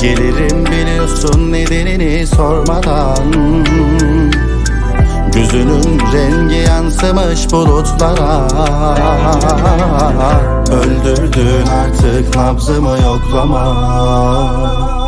Gelirim biliyorsun nedenini sormadan. Gözünün rengi yansımış bulutlara. Öldürdün artık nabzımı yoklama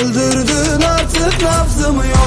Öldürdün artık nabzımı yok.